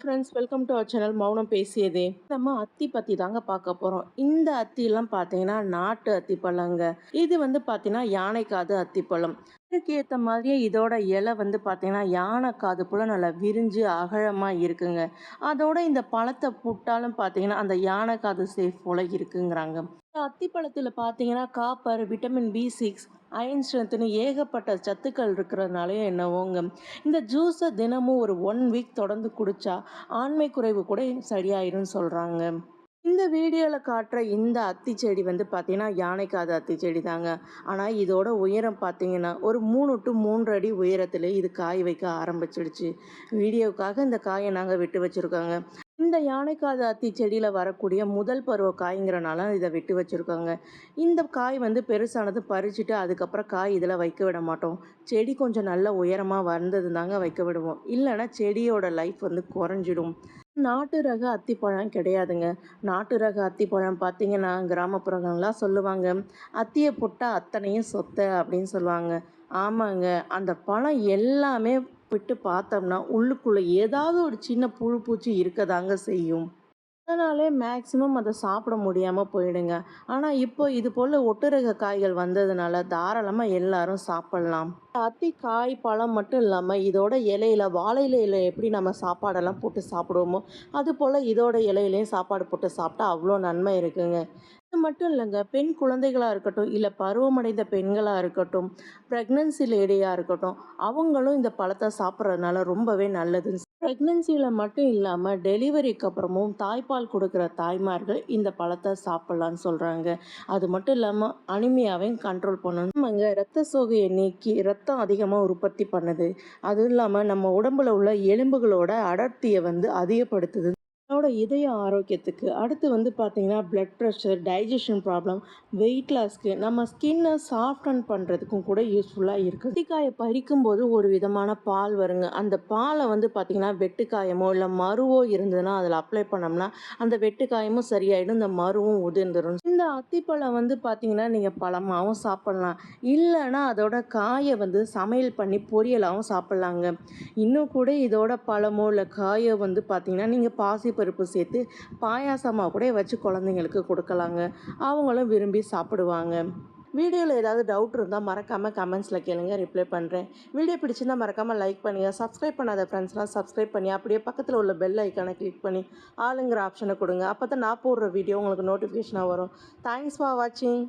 Friends welcome to our channel Mounam Pesiyadhe நம்ம அத்தி பத்தி தாங்க பார்க்க போகிறோம் இந்த அத்திலாம் பார்த்தீங்கன்னா நாட்டு அத்திப்பழங்க இது வந்து பார்த்தீங்கன்னா யானைக்காது அத்திப்பழம் இதுக்கு ஏற்ற மாதிரியே இதோட இலை வந்து பார்த்தீங்கன்னா யானை காது போல் நல்லா விரிஞ்சு அகழமாக இருக்குங்க. அதோட இந்த பழத்தை புட்டாலும் பார்த்தீங்கன்னா அந்த யானை காது சேஃப் போல் இருக்குங்கிறாங்க. அத்தி அத்திப்பழத்தில் பார்த்தீங்கன்னா copper vitamin B six iron ஏகப்பட்ட சத்துக்கள் இருக்கிறதுனாலயும் என்னவோங்க இந்த ஜூஸை தினமும் ஒரு ஒன் வீக் தொடர்ந்து குடித்தா ஆண்மை குறைவு கூட சரியாயிரும்னு சொல்கிறாங்க இந்த வீடியோவில் காட்டுற இந்த அத்தி செடி வந்து பார்த்தீங்கன்னா யானைக்காத அத்தி செடி தாங்க. ஆனால் இதோட உயரம் பார்த்தீங்கன்னா ஒரு மூணு டு மூன்று அடி உயரத்தில் இது காய் வைக்க ஆரம்பிச்சிடுச்சு. வீடியோவுக்காக இந்த காயை நாங்கள் விட்டு வச்சுருக்கோங்க. இந்த யானைக்காத அத்தி செடியில் வரக்கூடிய முதல் பருவ காய்ங்கிறனால இதை விட்டு வச்சுருக்காங்க. இந்த காய் வந்து பெருசானது பறிச்சுட்டு அதுக்கப்புறம் காய் இதில் வைக்க விட மாட்டோம். செடி கொஞ்சம் நல்ல உயரமாக வந்தது தாங்க வைக்க விடுவோம். இல்லைன்னா செடியோட லைஃப் வந்து குறைஞ்சிடும். நாட்டு ரக அத்திப்பழம் கிடையாதுங்க. நாட்டு ரக அத்திப்பழம் பார்த்தீங்கன்னா கிராமப்புறங்கள்லாம் சொல்லுவாங்க. அத்தியை போட்டால் அத்தனையும் சொத்தை அப்படின்னு சொல்லுவாங்க. ஆமாங்க. அந்த பழம் எல்லாமே விட்டு பார்த்தோம்னா உள்ளுக்குள்ளே ஏதாவது ஒரு சின்ன புழு பூச்சி இருக்கதாங்க செய்யும். அதனாலே மேக்ஸிமம் அதை சாப்பிட முடியாமல் போயிடுங்க. ஆனால் இப்போ இது போல் ஒட்டுரக காய்கள் வந்ததுனால தாராளமாக எல்லாரும் சாப்பிட்லாம். அத்தி காய் பழம் மட்டும் இல்லாமல் இதோட இலையில வாழை இலையில எப்படி நம்ம சாப்பாடெல்லாம் போட்டு சாப்பிடுவோமோ அது போல் இதோட இலையிலையும் சாப்பாடு போட்டு சாப்பிட்டா அவ்வளோ நன்மை இருக்குங்க. இது மட்டும் இல்லைங்க பெண் குழந்தைகளாக இருக்கட்டும் இல்லை பருவமடைந்த பெண்களாக இருக்கட்டும் ப்ரெக்னன்சி லேடியாக இருக்கட்டும் அவங்களும் இந்த பழத்தை சாப்பிட்றதுனால ரொம்பவே நல்லது ப்ரெக்னன்சியில் மட்டும் இல்லாமல் டெலிவரிக்கு அப்புறமும் தாய்ப்பால் கொடுக்குற தாய்மார்கள் இந்த பழத்தை சாப்பிட்லான்னு சொல்கிறாங்க அது மட்டும் இல்லாமல் அனிமியாவையும் கண்ட்ரோல் பண்ணணும். நம்மங்க ரத்த சோகையை நீக்கி ரத்தம் அதிகமாக உற்பத்தி பண்ணுது. அதுவும் இல்லாமல் நம்ம உடம்புல உள்ள எலும்புகளோட அடர்த்தியை வந்து அதிகப்படுத்துது. நம்மளோட இதய ஆரோக்கியத்துக்கு அடுத்து வந்து பார்த்திங்கன்னா blood pressure digestion problem weight லாஸ்க்கு நம்ம ஸ்கின்னை சாஃப்டன் பண்ணுறதுக்கும் கூட யூஸ்ஃபுல்லாக இருக்குது வெட்டிக்காயை பறிக்கும்போது ஒரு விதமான பால் வருங்க. அந்த பாலை வந்து பார்த்திங்கன்னா வெட்டுக்காயமோ இல்லை மருவோ இருந்ததுன்னா அதில் அப்ளை பண்ணோம்னா அந்த வெட்டுக்காயமும் சரியாயிடும் இந்த மருவும் உதிர்ந்துடும் இந்த அத்திப்பழம் வந்து பார்த்திங்கன்னா நீங்கள் பழமாகவும் சாப்பிட்லாம். இல்லைன்னா அதோட காயை வந்து சமையல் பண்ணி பொரியலாகவும் சாப்பிட்லாங்க. இன்னும் கூட இதோட பழமோ இல்லை காயோ வந்து பார்த்திங்கன்னா நீங்கள் பாசி பருப்பு சேர்த்து பாயாசமாக கூட வச்சு குழந்தைங்களுக்கு கொடுக்கலாங்க. அவங்களும் விரும்பி சாப்பிடுவாங்க. வீடியோவில் ஏதாவது டவுட் இருந்தால் மறக்காமல் கமெண்ட்ஸில் கேளுங்க ரிப்ளை பண்ணுறேன் வீடியோ பிடிச்சிருந்தால் மறக்காமல் லைக் பண்ணுங்கள் சப்ஸ்கிரைப் பண்ணாத ஃப்ரெண்ட்ஸ்லாம் சப்ஸ்கிரைப் பண்ணி அப்படியே பக்கத்தில் உள்ள பெல் ஐக்கானை கிளிக் பண்ணி ஆளுங்கிற ஆப்ஷனை கொடுங்க. அப்போ தான் நான் போடுற வீடியோ உங்களுக்கு நோட்டிஃபிகேஷனாக வரும். தேங்க்ஸ் ஃபார் வாட்சிங்